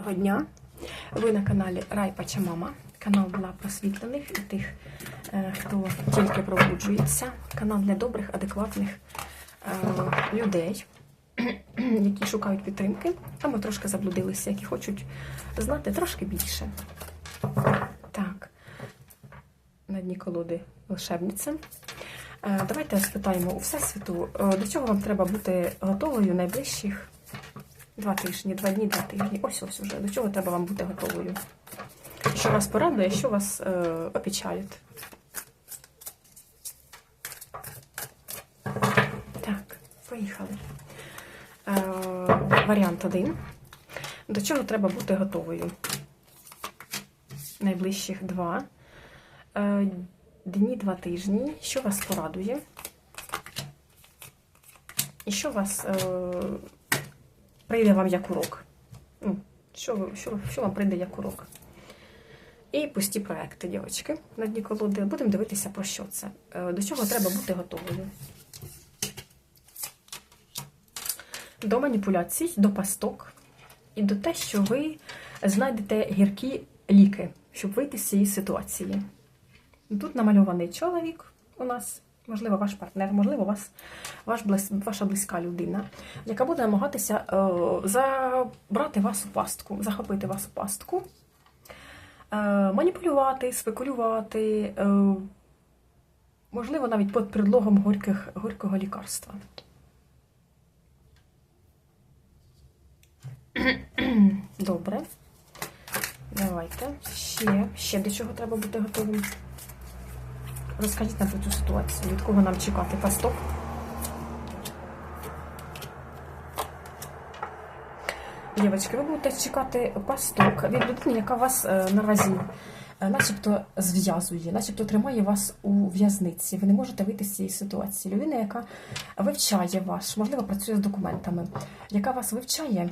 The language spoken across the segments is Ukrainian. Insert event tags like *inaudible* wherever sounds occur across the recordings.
Доброго дня! Ви на каналі Райпача Мама. Канал для просвітлених і тих, е, хто тільки пробуджується. Канал для добрих, адекватних е, людей, *clears throat* які шукають підтримки, або трошки заблудилися, які хочуть знати трошки більше. Так, на дні колоди волшебниця. Е, Давайте спитаємо у Всесвіту, до чого вам треба бути готовою найближчих Два тижні, два дні, два тижні. Ось ось уже. До чого треба вам бути готовою? Що вас порадує, що вас е, опечалить? Так, поїхали. Е, варіант один. До чого треба бути готовою? Найближчих два. Е, дні, два тижні. Що вас порадує? І що вас. Е, прийде вам як урок. Ну, що, що, що вам прийде як урок? І пусті проекти, дівчатки, на дні колоди. Будемо дивитися, про що це. Е, До чого треба бути готовою. До маніпуляцій, до пасток і до те, що ви знайдете гіркі ліки, щоб вийти з цієї ситуації. Тут намальований чоловік у нас, можливо, ваш партнер, можливо, вас, ваш ваша близька людина, яка буде намагатися е, забрати вас у пастку, захопити вас у пастку, е, маніпулювати, спекулювати, е, можливо, навіть під предлогом горьких, горького лікарства. Добре. Давайте. Ще, ще до чого треба бути готовим. Розкажіть нам про цю ситуацію. Від кого нам чекати пасток? Дівчатки, ви будете чекати пасток від людини, яка вас е, наразі е, начебто зв'язує, начебто тримає вас у в'язниці. Ви не можете вийти з цієї ситуації. Людина, яка вивчає вас, можливо, працює з документами, яка вас вивчає,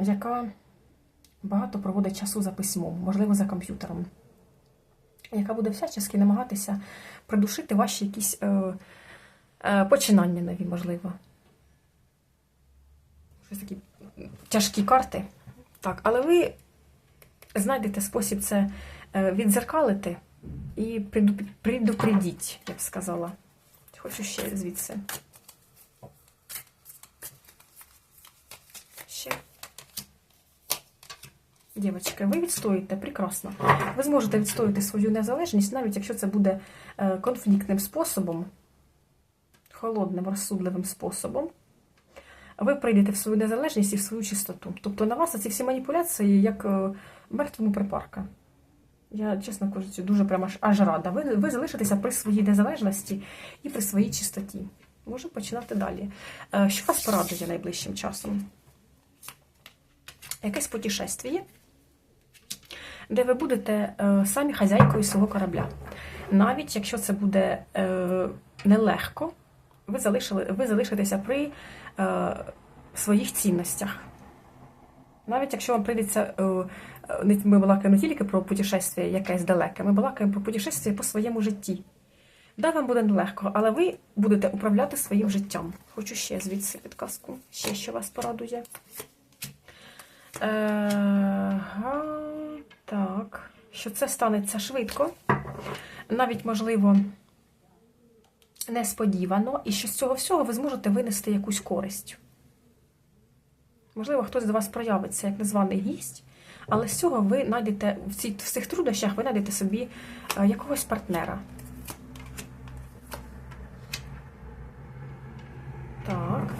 яка багато проводить часу за письмом, можливо, за комп'ютером яка буде всячески намагатися придушити ваші якісь е, е, починання нові, можливо. Щось такі тяжкі карти. Так, але ви знайдете спосіб це е, відзеркалити і предупредіть, я б сказала. Хочу ще звідси. Ще. Дівчатки, ви відстоїте прекрасно. Ви зможете відстояти свою незалежність, навіть якщо це буде е, конфліктним способом, холодним, розсудливим способом. Ви прийдете в свою незалежність і в свою чистоту. Тобто на вас ці всі маніпуляції, як е, мертвому припарка. Я, чесно кажучи, дуже прямо аж, рада. Ви, ви залишитеся при своїй незалежності і при своїй чистоті. Можемо починати далі. Е, Що вас порадує найближчим часом? Якесь путешествие, де ви будете е, самі хазяйкою свого корабля. Навіть якщо це буде е, нелегко, ви, залишили, ви залишитеся при е, своїх цінностях. Навіть якщо вам прийдеться, е, е, ми балакаємо не тільки про путешествие якесь далеке, ми балакаємо про путешествие по своєму житті. Да, вам буде нелегко, але ви будете управляти своїм життям. Хочу ще звідси підказку. Ще що вас порадує. Ага, так. Що це станеться швидко, навіть, можливо, несподівано, і що з цього всього ви зможете винести якусь користь. Можливо, хтось до вас проявиться як незваний гість, але з цього ви знайдете в, цій, в цих труднощах ви знайдете собі е, якогось партнера. Так.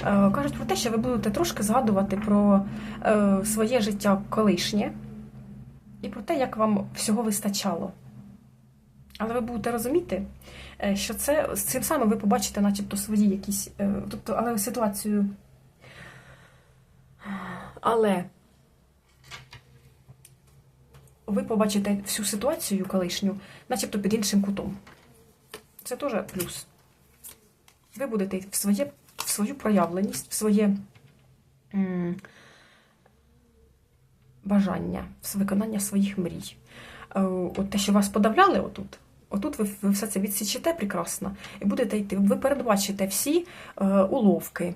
Е, Кажуть про те, що ви будете трошки згадувати про е, своє життя колишнє те, як вам всього вистачало. Але ви будете розуміти, е, що це з цим самим ви побачите, начебто, свої якісь. е, Тобто, але ситуацію. Але ви побачите всю ситуацію колишню, начебто під іншим кутом. Це теж плюс. Ви будете в своє в свою проявленість, в своє бажання, виконання своїх мрій. Е, От те, що вас подавляли отут, отут ви, ви все це відсічите прекрасно і будете йти. Ви передбачите всі е, уловки.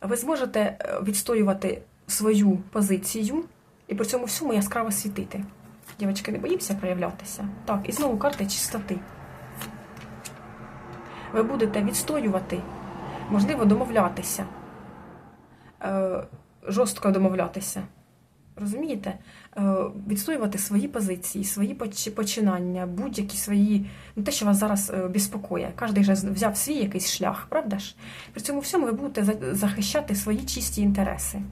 Ви зможете е, відстоювати свою позицію і при цьому всьому яскраво світити. Дівчатки, не боїмося проявлятися. Так, і знову карта чистоти. Ви будете відстоювати, можливо, домовлятися, е, жорстко домовлятися. Розумієте? Е, відстоювати свої позиції, свої починання, будь-які свої, ну те, що вас зараз е, безпокоє. Кожен же взяв свій якийсь шлях, правда ж? При цьому всьому ви будете захищати свої чисті інтереси.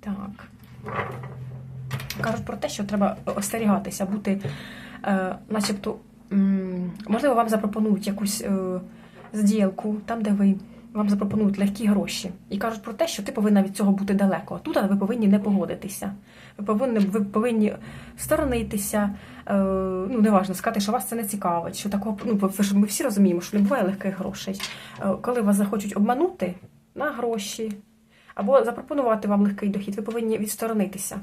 Так. Кажуть про те, що треба остерігатися, бути, е, начебто, можливо, вам запропонують якусь зділку, там, де ви вам запропонують легкі гроші, і кажуть про те, що ти повинна від цього бути далеко. Тут ви повинні не погодитися. Ви повинні, ви повинні сторонитися, е, ну неважно сказати, що вас це не цікавить. Що такого, ну ми всі розуміємо, що не буває легких грошей. Е, коли вас захочуть обманути на гроші або запропонувати вам легкий дохід, ви повинні відсторонитися.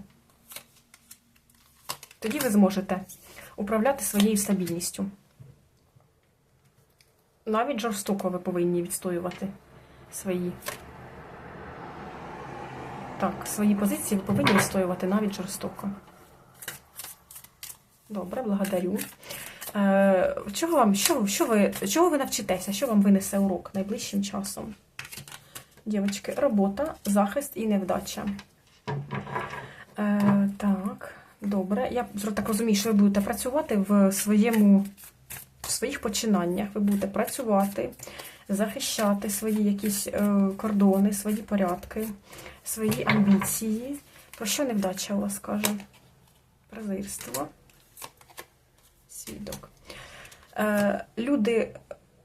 Тоді ви зможете управляти своєю стабільністю. Навіть жорстоко ви повинні відстоювати свої. Так, свої позиції ви повинні відстоювати навіть жорстоко. Добре, благодарю. Е, чого вам, що, що ви, чого ви навчитеся? Що вам винесе урок найближчим часом? Дівчатки, робота, захист і невдача. Е, так, добре. Я так розумію, що ви будете працювати в своєму своїх починаннях. Ви будете працювати, захищати свої якісь е, кордони, свої порядки, свої амбіції. Про що невдача у вас каже? Презирство. Свідок. Е, люди,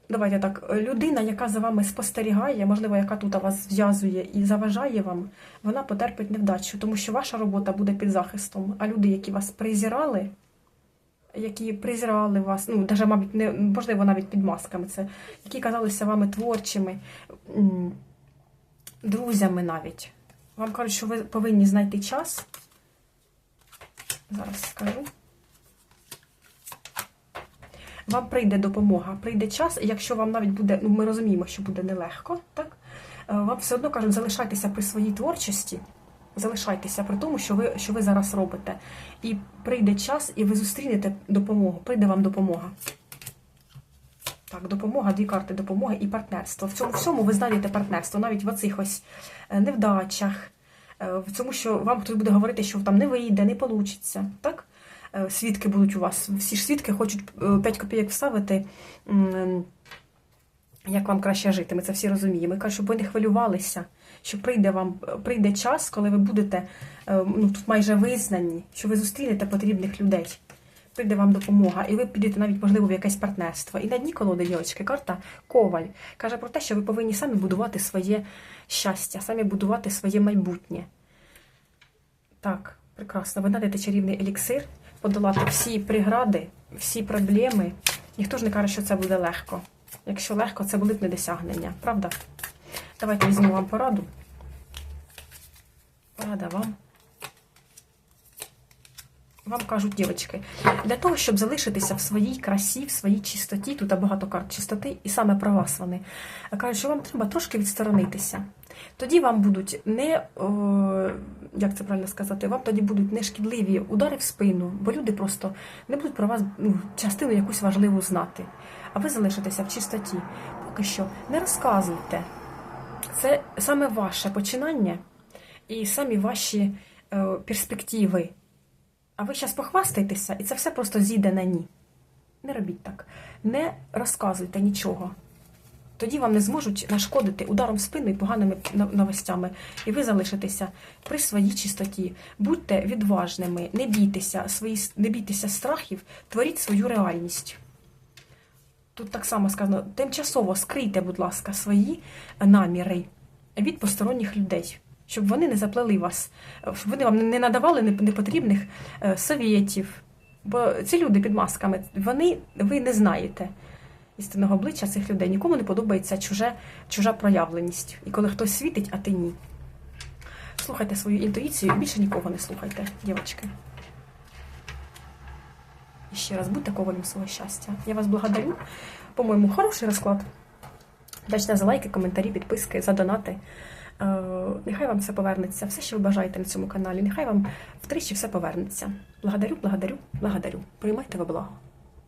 давайте так, людина, яка за вами спостерігає, можливо, яка тут вас зв'язує і заважає вам, вона потерпить невдачу, тому що ваша робота буде під захистом. А люди, які вас презирали, які презирали вас, ну, навіть, мабуть, не, можливо, навіть під масками, це, які казалися вами творчими, друзями навіть. Вам кажуть, що ви повинні знайти час. Зараз скажу. Вам прийде допомога, прийде час, якщо вам навіть буде, ну ми розуміємо, що буде нелегко, так? Е, Вам все одно кажуть, залишайтеся при своїй творчості, залишайтеся при тому, що ви, що ви зараз робите. І прийде час, і ви зустрінете допомогу, прийде вам допомога. Так, допомога, дві карти допомоги і партнерство. В цьому всьому ви знайдете партнерство, навіть в оцих ось е, невдачах, е, в цьому, що вам хтось буде говорити, що там не вийде, не вийде. Так? Е, Свідки будуть у вас. Всі ж свідки хочуть 5 копійок вставити, як вам краще жити. Ми це всі розуміємо. І кажуть, щоб ви не хвилювалися, що прийде вам прийде час, коли ви будете е, ну, тут майже визнані, що ви зустрінете потрібних людей. Прийде вам допомога, і ви підете навіть, можливо, в якесь партнерство. І на дні колоди, дівчатки, карта Коваль каже про те, що ви повинні самі будувати своє щастя, самі будувати своє майбутнє. Так, прекрасно. Ви знайдете чарівний еліксир, подолати всі прегради, всі проблеми. Ніхто ж не каже, що це буде легко. Якщо легко, це були б не правда? Давайте візьму вам пораду. Порада вам. Вам кажуть, дівчатки, для того, щоб залишитися в своїй красі, в своїй чистоті, тут багато карт чистоти, і саме про вас вони кажуть, що вам треба трошки відсторонитися. Тоді вам будуть не, о, як це правильно сказати, вам тоді будуть не шкідливі удари в спину, бо люди просто не будуть про вас ну, частину якусь важливу знати. А ви залишитеся в чистоті. Поки що не розказуйте. Це саме ваше починання і самі ваші е, перспективи. А ви зараз похвастаєтеся, і це все просто зійде на ні. Не робіть так. Не розказуйте нічого. Тоді вам не зможуть нашкодити ударом в спину і поганими новостями. І ви залишитеся при своїй чистоті. Будьте відважними, не бійтеся, свої, не бійтеся страхів, творіть свою реальність. Тут так само сказано: тимчасово скрийте, будь ласка, свої наміри від посторонніх людей щоб вони не заплели вас, щоб вони вам не надавали непотрібних совєтів. Бо ці люди під масками, вони, ви не знаєте істинного обличчя цих людей. Нікому не подобається чуже, чужа проявленість. І коли хтось світить, а ти ні. Слухайте свою інтуїцію і більше нікого не слухайте, дівчатки. І ще раз будьте ковалем свого щастя. Я вас благодарю. По-моєму, хороший розклад. Вдячна за лайки, коментарі, підписки, за донати. Е, Нехай вам все повернеться, все, що ви бажаєте на цьому каналі. Нехай вам втричі все повернеться. Благодарю, благодарю, благодарю. Приймайте во благо.